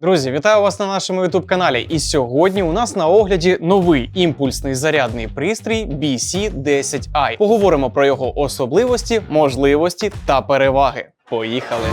Друзі, вітаю вас на нашому youtube каналі. І сьогодні у нас на огляді новий імпульсний зарядний пристрій BC10i. Поговоримо про його особливості, можливості та переваги. Поїхали!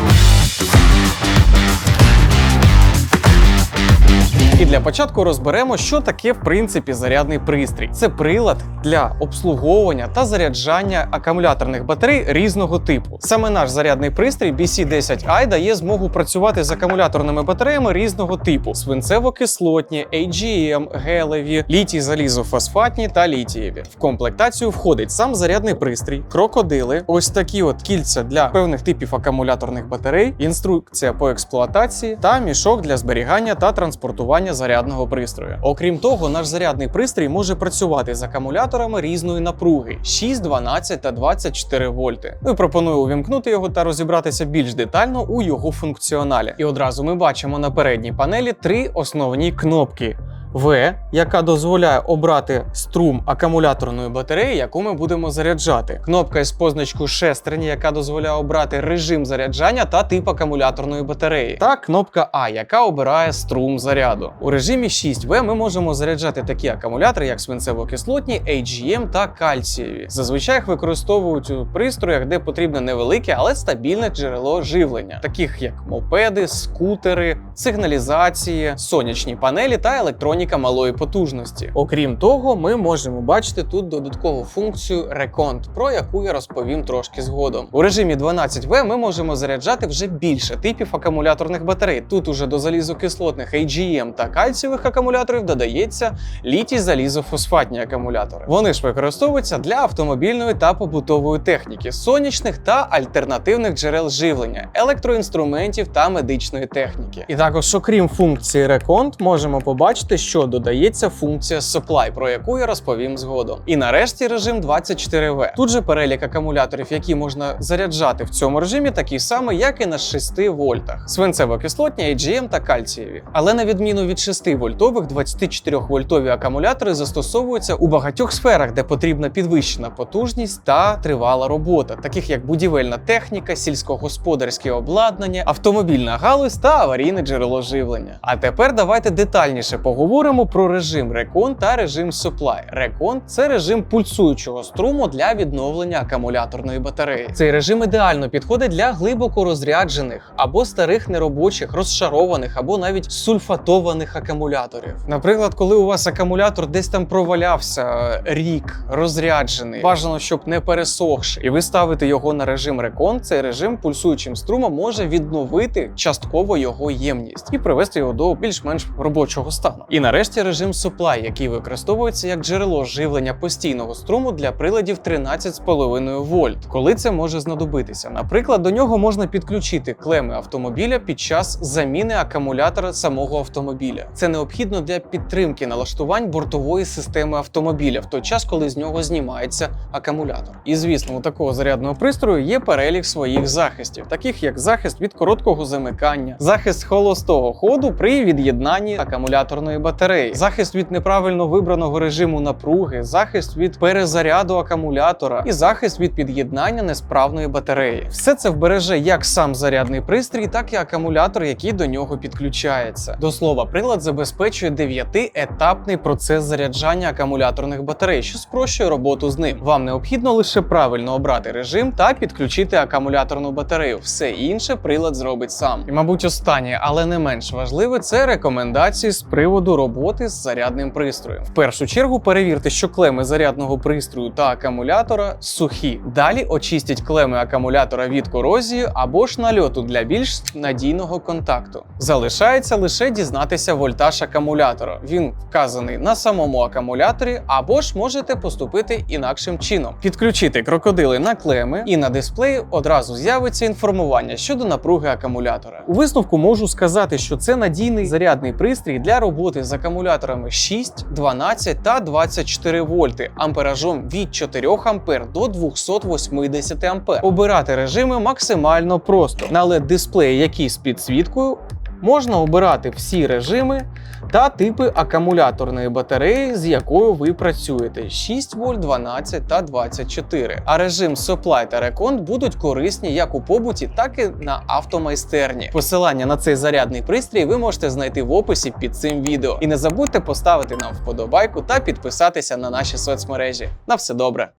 І для початку розберемо, що таке в принципі зарядний пристрій. Це прилад для обслуговування та заряджання акумуляторних батарей різного типу. Саме наш зарядний пристрій BC10i дає змогу працювати з акумуляторними батареями різного типу: свинцево-кислотні, AGM, гелеві, літій залізофосфатні та літієві. В комплектацію входить сам зарядний пристрій, крокодили, ось такі от кільця для певних типів акумуляторних батарей, інструкція по експлуатації та мішок для зберігання та транспортування зарядного пристрою. Окрім того, наш зарядний пристрій може працювати з акумуляторами різної напруги 6, 12 та 24 вольти. Ми пропоную увімкнути його та розібратися більш детально у його функціоналі. І одразу ми бачимо на передній панелі три основні кнопки. В, яка дозволяє обрати струм акумуляторної батареї, яку ми будемо заряджати. Кнопка із позначкою шестерні, яка дозволяє обрати режим заряджання та тип акумуляторної батареї. Та кнопка А, яка обирає струм заряду. У режимі 6В ми можемо заряджати такі акумулятори, як свинцево-кислотні, AGM та кальцієві. Зазвичай їх використовують у пристроях, де потрібне невелике, але стабільне джерело живлення, таких як мопеди, скутери, сигналізації, сонячні панелі та електроніка малої потужності. Окрім того, ми можемо бачити тут додаткову функцію Recont, про яку я розповім трошки згодом. У режимі 12В ми можемо заряджати вже більше типів акумуляторних батарей. Тут уже до залізокислотних AGM та кальцієвих акумуляторів додається літій залізофосфатні акумулятори. Вони ж використовуються для автомобільної та побутової техніки, сонячних та альтернативних джерел живлення, електроінструментів та медичної техніки. І також, окрім функції Recont, можемо побачити, що додається функція Supply, про яку я розповім згодом. І нарешті режим 24В. Тут же перелік акумуляторів, які можна заряджати в цьому режимі, такий самий, як і на 6 вольтах: свинцево-кислотні, AGM та кальцієві. Але на відміну від 6 вольтових, 24 вольтові акумулятори застосовуються у багатьох сферах, де потрібна підвищена потужність та тривала робота, таких як будівельна техніка, сільськогосподарське обладнання, автомобільна галузь та аварійне джерело живлення. А тепер давайте детальніше поговоримо про режим Recon та режим Supply. Recon – це режим пульсуючого струму для відновлення акумуляторної батареї. Цей режим ідеально підходить для глибоко розряджених або старих неробочих, розшарованих або навіть сульфатованих акумуляторів. Наприклад, коли у вас акумулятор десь там провалявся рік, розряджений, бажано, щоб не пересохши, і ви ставите його на режим Recon, цей режим пульсуючим струмом може відновити частково його ємність і привести його до більш-менш робочого стану. І нарешті режим Supply, який використовується як джерело живлення постійного струму для приладів 13,5 вольт. Коли це може знадобитися? Наприклад, до нього можна підключити клеми автомобіля під час заміни акумулятора самого автомобіля. Це необхідно для підтримки налаштувань бортової системи автомобіля в той час, коли з нього знімається акумулятор. І звісно, у такого зарядного пристрою є перелік своїх захистів, таких як захист від короткого замикання, захист холостого ходу при від'єднанні акумуляторної батареї, захист від неправильно вибраного режиму напруги, захист від перезаряду акумулятора і захист від під'єднання несправної батареї. Все це вбереже як сам зарядний пристрій, так і акумулятор, який до нього підключається. До слова, прилад забезпечує 9-етапний процес заряджання акумуляторних батарей, що спрощує роботу з ним. Вам необхідно лише правильно обрати режим та підключити акумуляторну батарею. Все інше прилад зробить сам. І, мабуть, останнє, але не менш важливе, це рекомендації з приводу роботи з зарядним пристроєм. В першу чергу перевірте, що клеми зарядного пристрою та акумулятора сухі. Далі очистіть клеми акумулятора від корозії або ж нальоту для більш надійного контакту. Залишається лише дізнатися вольтаж акумулятора. Він вказаний на самому акумуляторі, або ж можете поступити інакшим чином. Підключити крокодили на клеми, і на дисплеї одразу з'явиться інформування щодо напруги акумулятора. У висновку можу сказати, що це надійний зарядний пристрій для роботи з акумуляторами 6, 12 та 24 вольти амперажом від 4 ампер до 280 ампер. Обирати режими максимально просто. На LED дисплеї, який з підсвіткою Можна обирати всі режими та типи акумуляторної батареї, з якою ви працюєте: 6 вольт, 12 та 24. А режим Supply та Recon будуть корисні як у побуті, так і на автомайстерні. Посилання на цей зарядний пристрій ви можете знайти в описі під цим відео. І не забудьте поставити нам вподобайку та підписатися на наші соцмережі. На все добре!